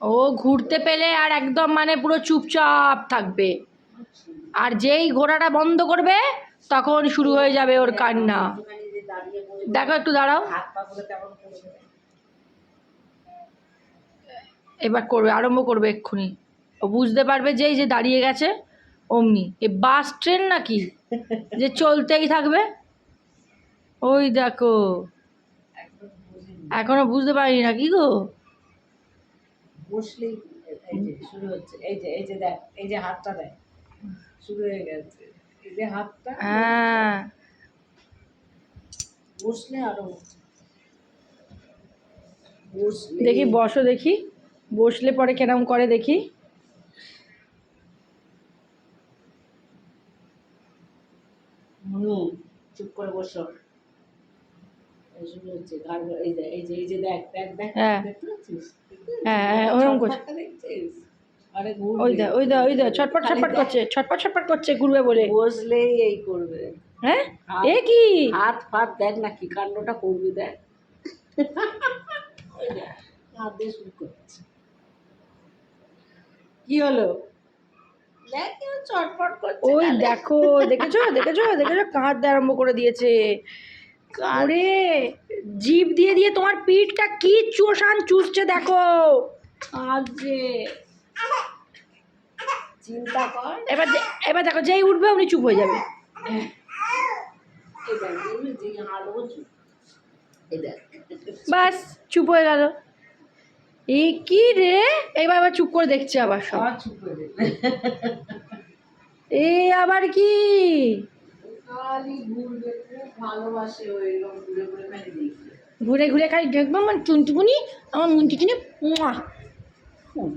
ও ঘুরতে পেলে আর একদম মানে পুরো চুপচাপ থাকবে। আর যেই ঘোড়াটা বন্ধ করবে, তখন শুরু হয়ে যাবে ওর কান্না। দেখো একটু দাঁড়াও। এবার করবে, আরম্ভ করবে এক্ষুনি। ও বুঝতে পারবে যেই যে দাঁড়িয়ে গেছে, অমনি। এ বাস, ট্রেন নাকি? যে চলতেই থাকবে? ওই দেখো। এখনও বুঝতে পারিনি না কি গো? বসলেই এই যে শুরু হচ্ছে এই যে এই যে দেখ এই যে হাতটা দেখ শুরু হয়ে গেছে এই যে হাতটা হ্যাঁ। বসলে আরও দেখি বসো দেখি বসলে পরে কেরম করে দেখি। চুপ করে বসো। ছটপট খালি ছটপট দেখ। করছে। ছটপট ছটপট করছে ঘুরবে বলে। বসলেই এই করবে। হ্যাঁ? এ কি? হাত ফাত দেখ না কি কাণ্ডটা করবি দেখ। হাত দিয়ে শুরু করছে। কি হলো? ওই দেখো দেখেছ দেখেছ দেখেছ কাঁদতে আরম্ভ করে দিয়েছে। ওরে জিভ দিয়ে দিয়ে তোমার পিঠটা কি চোষান চুষছে দেখো। কাঁদছে চিন্তা কর। এবার এবার দেখো যেই উঠবে উনি চুপ হয়ে যাবে। বাস চুপ হয়ে গেল। এই কি রে? এবার আবার চুপ করে দেখছে আবার সব। এই আবার কি? ঘুরে ঘুরে খালি দেখব আমার টুনটুকুনি আমার মুন্টি কিনে হুম।